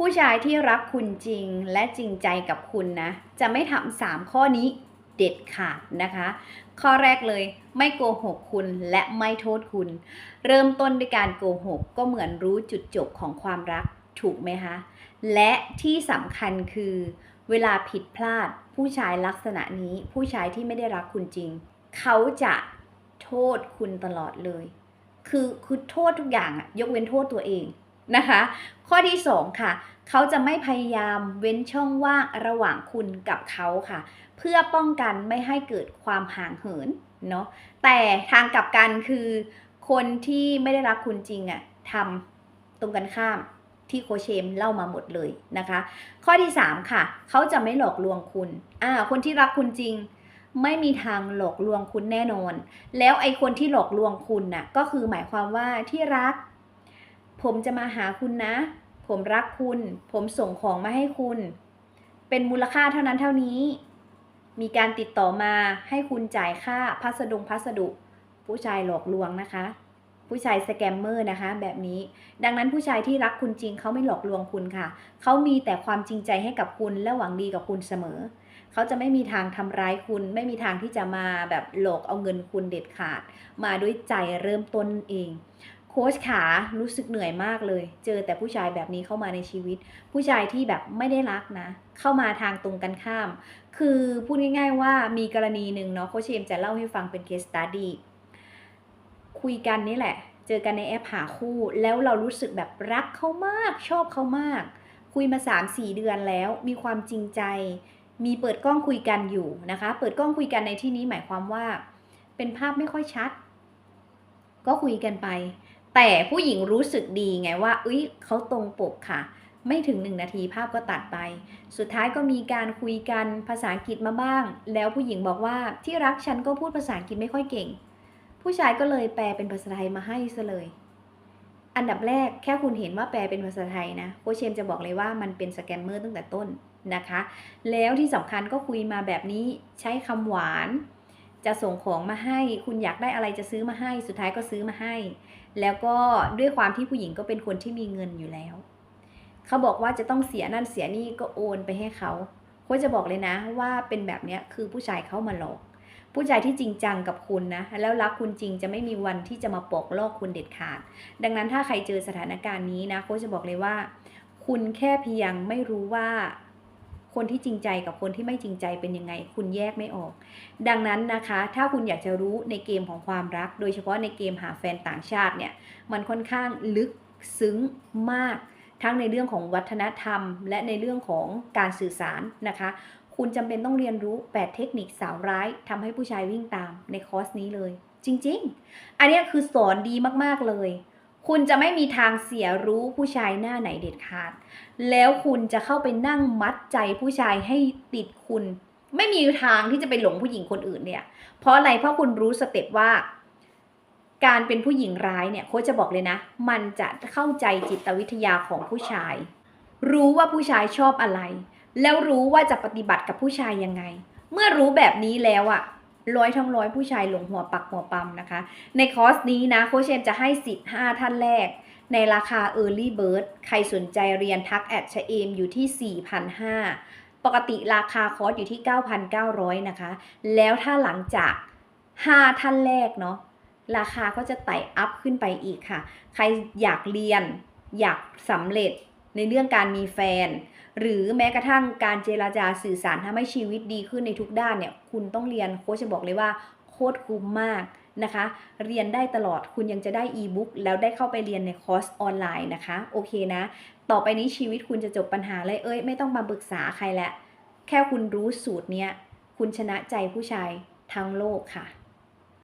ผู้ชายที่รักคุณจริงและจริงใจกับคุณนะ จะไม่ทำสามข้อนี้เด็ดขาดนะคะ ข้อแรกเลยไม่โกหกคุณและไม่โทษคุณ เริ่มต้นด้วยการโกหกก็เหมือนรู้จุดจบของความรักถูกไหมคะ และที่สำคัญคือ เวลาผิดพลาด ผู้ชายลักษณะนี้ ผู้ชายที่ไม่ได้รักคุณจริง เขาจะโทษคุณตลอดเลย คือคือโทษทุกอย่างอะยกเว้นโทษตัวเอง นะคะ ข้อที่สองค่ะ เขาจะไม่พยายามเว้นช่องว่างระหว่างคุณกับเขาค่ะ เพื่อป้องกันไม่ให้เกิดความห่างเหินเนาะแต่ทางกลับกันคือคนที่ไม่ได้รักคุณจริงอะทำตรงกันข้ามที่โคเชมเล่ามาหมดเลยนะคะ ข้อที่ 3 ค่ะ เขาจะไม่หลอกลวงคุณอ่าคนที่รักคุณจริง ไม่มีทางหลอกลวงคุณแน่นอน แล้วไอ้คนที่หลอกลวงคุณน่ะก็คือหมายความว่าที่รัก ผมจะมาหาคุณนะ ผมรักคุณ ผมส่งของมาให้คุณ เป็นมูลค่าเท่านั้นเท่านี้ มีการติดต่อมาให้คุณจ่ายค่าพัสดุพัสดุ ผู้ชายหลอกลวงนะคะ ผู้ชายสแกมเมอร์นะคะ แบบนี้ ดังนั้นผู้ชายที่รักคุณจริงเขาไม่หลอกลวงคุณค่ะ เขามีแต่ความจริงใจให้กับคุณและหวังดีกับคุณเสมอ เขาจะไม่มีทางทำร้ายคุณ ไม่มีทางที่จะมาแบบหลอกเอาเงินคุณเด็ดขาด มาด้วยใจเริ่มต้นเอง ค้ชขารู้สึกเหนื่อยมากเลย เจอแต่ผู้ชายแบบนี้เข้ามาในชีวิต ผู้ชายที่แบบไม่ได้รักนะ เข้ามาทางตรงกันข้าม คือพูดง่าย ๆ ว่ามีกรณีหนึ่งเนาะโคชเชมจะเล่าให้ฟังเป็น case study คุยกันนี่แหละ เจอกันในแอปหาคู่ แล้วเรารู้สึกแบบรักเขามากชอบเขามาก คุยมา 3-4 เดือนแล้ว มีความจริงใจ มีเปิดกล้องคุยกันอยู่นะคะ เปิดกล้องคุยกันในที่นี้หมายความว่า เป็นภาพไม่ค่อยชัด ก็คุยกันไป แต่ผู้หญิงรู้สึกดีไงว่าเอ้ยเขาตรงปกค่ะ ไม่ถึงหนึ่งนาทีภาพก็ตัดไป สุดท้ายก็มีการคุยกันภาษาอังกฤษมาบ้าง แล้วผู้หญิงบอกว่าที่รักฉันก็พูดภาษาอังกฤษไม่ค่อยเก่ง ผู้ชายก็เลยแปลเป็นภาษาไทยมาให้ซะเลย อันดับแรกแค่คุณเห็นว่าแปลเป็นภาษาไทยนะโคเชมจะบอกเลยว่ามันเป็นสแกมเมอร์ตั้งแต่ต้นนะคะ แล้วที่สำคัญก็คุยมาแบบนี้ใช้คำหวาน จะส่งของมาให้ คุณอยากได้อะไรจะซื้อมาให้ สุดท้ายก็ซื้อมาให้ แล้วก็ด้วยความที่ผู้หญิงก็เป็นคนที่มีเงินอยู่แล้ว เขาบอกว่าจะต้องเสียนั่นเสียนี่ก็โอนไปให้เขาโค้ชจะบอกเลยนะว่าเป็นแบบเนี้ยคือผู้ชายเข้ามาหลอก ผู้ชายที่จริงจังกับคุณนะ แล้วรักคุณจริงจะไม่มีวันที่จะมาปอกลอกคุณเด็ดขาด ดังนั้นถ้าใครเจอสถานการณ์นี้นะโค้ชจะบอกเลยว่า คุณแค่เพียงไม่รู้ว่า คนที่จริงใจกับคนที่ไม่จริงใจเป็นยังไง คุณแยกไม่ออก ดังนั้นนะคะ ถ้าคุณอยากจะรู้ในเกมของความรัก โดยเฉพาะในเกมหาแฟนต่างชาติเนี่ย มันค่อนข้างลึกซึ้งมาก ทั้งในเรื่องของวัฒนธรรม และในเรื่องของการสื่อสารนะคะ คุณจำเป็นต้องเรียนรู้ 8 เทคนิคสาวร้ายทำให้ผู้ชายวิ่งตามในคอร์สนี้เลย จริง ๆ อันนี้คือสอนดีมากๆเลย คุณจะไม่มีทางเสียรู้ผู้ชายหน้าไหนเด็ดขาด แล้วคุณจะเข้าไปนั่งมัดใจผู้ชายให้ติดคุณ ไม่มีทางที่จะไปหลงผู้หญิงคนอื่นเนี่ย เพราะอะไร เพราะคุณรู้สเต็ปว่า การเป็นผู้หญิงร้ายเนี่ยโค้ชจะบอกเลยนะ มันจะเข้าใจจิตวิทยาของผู้ชาย รู้ว่าผู้ชายชอบอะไร แล้วรู้ว่าจะปฏิบัติกับผู้ชายยังไง เมื่อรู้แบบนี้แล้วอะ ร้อยทั้งร้อยผู้ชายหลงหัวปักหัวปั๊มนะคะ ในคอร์สนี้นะโคชเชมจะให้สิทธิ์5ท่านแรก ในราคา Early Bird ใครสนใจเรียนทักแอดชเอมอยู่ที่ 4,500 ปกติราคาคอร์สอยู่ที่ 9,900 นะคะ แล้วถ้าหลังจาก 5 ท่านแรกเนาะราคาก็จะไต่อัพขึ้นไปอีกค่ะ ใครอยากเรียนอยากสำเร็จ ในเรื่องการมีแฟน หรือแม้กระทั่งการเจราจาสื่อสารทำให้ชีวิตดีขึ้นในทุกด้านเนี่ยคุณต้องเรียนโค้ชจะบอกเลยว่าโคตรคุ้มมากนะคะ เรียนได้ตลอดคุณยังจะได้อีบุ๊กแล้วได้เข้าไปเรียนในคอร์สออนไลน์นะคะ โอเคนะ ต่อไปนี้ชีวิตคุณจะจบปัญหาเลยเอ้ยไม่ต้องมาปรึกษาใครแล้วแค่คุณรู้สูตรเนี้ยคุณชนะใจผู้ชายทั้งโลกค่ะ